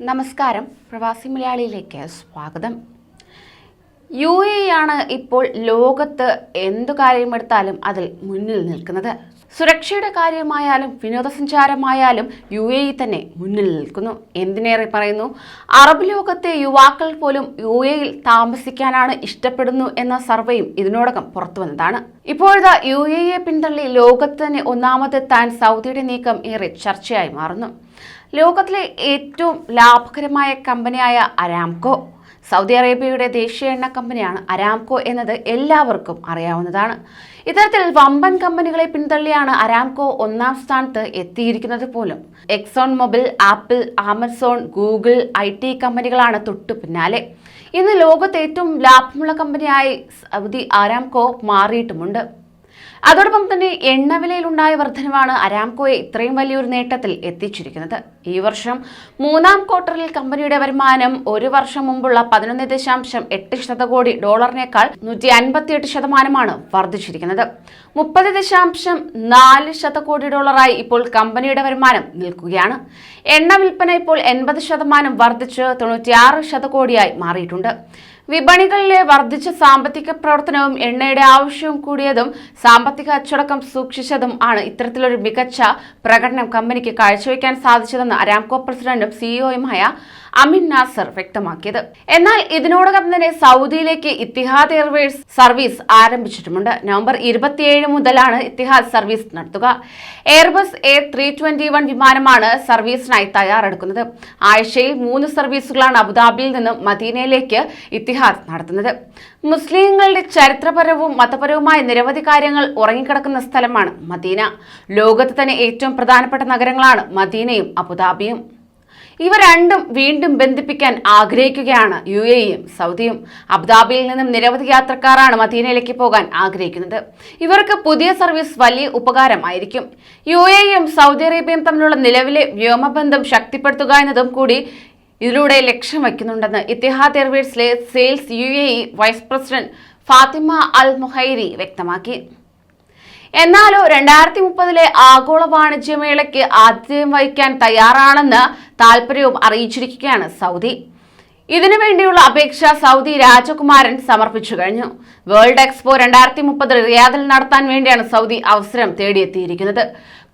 നമസ്കാരം. പ്രവാസി മലയാളിയിലേക്ക് സ്വാഗതം. യു എ ആണ് ഇപ്പോൾ ലോകത്ത് എന്തു കാര്യമെടുത്താലും അതിൽ മുന്നിൽ നിൽക്കുന്നത്. സുരക്ഷയുടെ കാര്യമായാലും വിനോദസഞ്ചാരമായാലും യു എ തന്നെ മുന്നിൽ നിൽക്കുന്നു. എന്തിനേറെ പറയുന്നു? അറബ് ലോകത്തെ യുവാക്കൾ പോലും യു എയിൽ താമസിക്കാനാണ് ഇഷ്ടപ്പെടുന്നു എന്ന സർവേയും ഇതിനോടകം പുറത്തു വന്നതാണ്. ഇപ്പോഴത്തെ യു എ പിന്തള്ളി ലോകത്ത് തന്നെ ഒന്നാമതെത്താൻ സൗദിയുടെ നീക്കം ഏറെ ചർച്ചയായി മാറുന്നു. ലോകത്തിലെ ഏറ്റവും ലാഭകരമായ കമ്പനിയായ അരാംകോ. സൗദി അറേബ്യയുടെ ദേശീയ എണ്ണ കമ്പനിയാണ് അരാംകോ എന്നത് എല്ലാവർക്കും അറിയാവുന്നതാണ്. ഇത്തരത്തിൽ വമ്പൻ കമ്പനികളെ പിന്തള്ളിയാണ് അരാംകോ ഒന്നാം സ്ഥാനത്ത് എത്തിയിരിക്കുന്നത് പോലും. Exxon Mobil Apple Amazon Google I T കമ്പനികളാണ് തൊട്ടു പിന്നാലെ. ഇന്ന് ലോകത്ത് ഏറ്റവും ലാഭമുള്ള കമ്പനിയായി സൗദി അരാംകോ മാറിയിട്ടുമുണ്ട്. അതോടൊപ്പം തന്നെ എണ്ണവിലയിലുണ്ടായ വർധനവാണ് അരാംകോയെ ഇത്രയും വലിയൊരു നേട്ടത്തിൽ എത്തിച്ചിരിക്കുന്നത്. ഈ വർഷം മൂന്നാം ക്വാർട്ടറിൽ കമ്പനിയുടെ വരുമാനം ഒരു വർഷം മുമ്പുള്ള പതിനൊന്ന് ദശാംശം എട്ട് ശതകോടി ഡോളറിനേക്കാൾ നൂറ്റി അൻപത്തിയെട്ട് ശതമാനമാണ് വർദ്ധിച്ചിരിക്കുന്നത്. മുപ്പത് ദശാംശം നാല് ശതകോടി ഡോളറായി ഇപ്പോൾ കമ്പനിയുടെ വരുമാനം നിൽക്കുകയാണ്. എണ്ണ വിൽപ്പന ഇപ്പോൾ എൺപത് ശതമാനം വർദ്ധിച്ച് തൊണ്ണൂറ്റിയാറ് ശതകോടിയായി മാറിയിട്ടുണ്ട്. വിപണികളിലെ വർദ്ധിച്ച സാമ്പത്തിക പ്രവർത്തനവും എണ്ണയുടെ ആവശ്യവും കൂടിയതും സാമ്പത്തിക അച്ചടക്കം സൂക്ഷിച്ചതും ആണ് ഇത്തരത്തിലൊരു മികച്ച പ്രകടനം കമ്പനിക്ക് കാഴ്ചവെക്കാൻ സാധിച്ചതെന്ന് അരാംകോ പ്രസിഡന്റും സിഇഒയുമായ അമിൻ നാസർ വ്യക്തമാക്കിയത്. എന്നാൽ ഇതിനോടകം തന്നെ സൗദിയിലേക്ക് ഇത്തിഹാദ് എയർവേസ് സർവീസ് ആരംഭിച്ചിട്ടുമുണ്ട്. നവംബർ ഇരുപത്തിയേഴ് മുതലാണ് ഇത്തിഹാദ് സർവീസ് നടത്തുക. Airbus A three twenty one വിമാനമാണ് സർവീസിനായി തയ്യാറെടുക്കുന്നത്. ആഴ്ചയിൽ മൂന്ന് സർവീസുകളാണ് അബുദാബിയിൽ നിന്നും മദീനയിലേക്ക് ഇത്തിഹാദ് നടത്തുന്നത്. മുസ്ലിങ്ങളുടെ ചരിത്രപരവും മതപരവുമായ നിരവധി കാര്യങ്ങൾ ഉറങ്ങിക്കിടക്കുന്ന സ്ഥലമാണ് മദീന. ലോകത്ത് തന്നെ ഏറ്റവും പ്രധാനപ്പെട്ട നഗരങ്ങളാണ് മദീനയും അബുദാബിയും. ഇവ രണ്ടും വീണ്ടും ബന്ധിപ്പിക്കാൻ ആഗ്രഹിക്കുകയാണ് യു എയും സൗദിയും. അബുദാബിയിൽ നിന്നും നിരവധി യാത്രക്കാരാണ് മദീനയിലേക്ക് പോകാൻ ആഗ്രഹിക്കുന്നത്. ഇവർക്ക് പുതിയ സർവീസ് വലിയ ഉപകാരമായിരിക്കും യു എയും സൗദി അറേബ്യയും തമ്മിലുള്ള നിലവിലെ വ്യോമബന്ധം ശക്തിപ്പെടുത്തുക എന്നതും കൂടി ഇതിലൂടെ ലക്ഷ്യം വയ്ക്കുന്നുണ്ടെന്ന് Etihad എയർവേസിലെ sales U A E vice president Fatima Al Muhairi വ്യക്തമാക്കി. എന്നാലോ രണ്ടായിരത്തി മുപ്പതിലെ ആഗോള വാണിജ്യമേളയ്ക്ക് ആതിഥ്യം വഹിക്കാൻ തയ്യാറാണെന്ന് താൽപര്യവും അറിയിച്ചിരിക്കുകയാണ് സൗദി. ഇതിനു വേണ്ടിയുള്ള അപേക്ഷ സൗദി രാജകുമാരൻ സമർപ്പിച്ചു കഴിഞ്ഞു. വേൾഡ് എക്സ്പോ രണ്ടായിരത്തി മുപ്പത് റിയാദിൽ നടത്താൻ വേണ്ടിയാണ് സൗദി അവസരം തേടിയെത്തിയിരിക്കുന്നത്.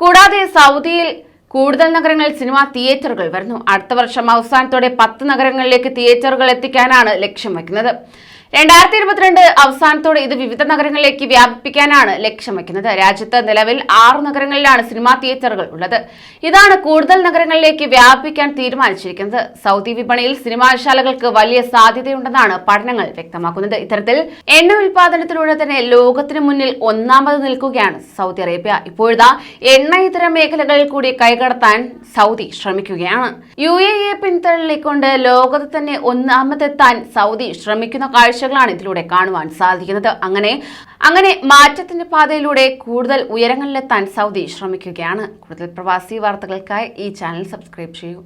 കൂടാതെ സൗദിയിൽ കൂടുതൽ നഗരങ്ങളിൽ സിനിമാ തിയേറ്ററുകൾ വരുന്നു. അടുത്ത വർഷം അവസാനത്തോടെ പത്ത് നഗരങ്ങളിലേക്ക് തിയേറ്ററുകൾ എത്തിക്കാനാണ് ലക്ഷ്യം വയ്ക്കുന്നത്. രണ്ടായിരത്തി ഇരുപത്തിരണ്ട് അവസാനത്തോടെ ഇത് വിവിധ നഗരങ്ങളിലേക്ക് വ്യാപിപ്പിക്കാനാണ് ലക്ഷ്യം വയ്ക്കുന്നത് രാജ്യത്ത് നിലവിൽ ആറ് നഗരങ്ങളിലാണ് സിനിമാ തിയേറ്ററുകൾ ഉള്ളത്. ഇതാണ് കൂടുതൽ നഗരങ്ങളിലേക്ക് വ്യാപിപ്പിക്കാൻ തീരുമാനിച്ചിരിക്കുന്നത്. സൗദി വിപണിയിൽ സിനിമാശാലകൾക്ക് വലിയ സാധ്യതയുണ്ടെന്നാണ് പഠനങ്ങൾ വ്യക്തമാക്കുന്നത്. ഇത്തരത്തിൽ എണ്ണ ഉൽപാദനത്തിലൂടെ തന്നെ ലോകത്തിന് മുന്നിൽ ഒന്നാമത് നിൽക്കുകയാണ് സൗദി അറേബ്യ. ഇപ്പോഴത്തെ എണ്ണ ഇതര മേഖലകളിൽ കൂടി കൈകടത്താൻ സൗദി ശ്രമിക്കുകയാണ്. യു എ പിന്തള്ളിക്കൊണ്ട് ലോകത്ത് തന്നെ ഒന്നാമതെത്താൻ സൗദി ശ്രമിക്കുന്ന കാഴ്ചകളാണ് ഇതിലൂടെ കാണുവാൻ സാധിക്കുന്നത്. അങ്ങനെ അങ്ങനെ മാറ്റത്തിന്റെ പാതയിലൂടെ കൂടുതൽ ഉയരങ്ങളിലെത്താൻ സൗദി ശ്രമിക്കുകയാണ്. കൂടുതൽ പ്രവാസി വാർത്തകൾക്കായി ഈ ചാനൽ സബ്സ്ക്രൈബ് ചെയ്യൂ.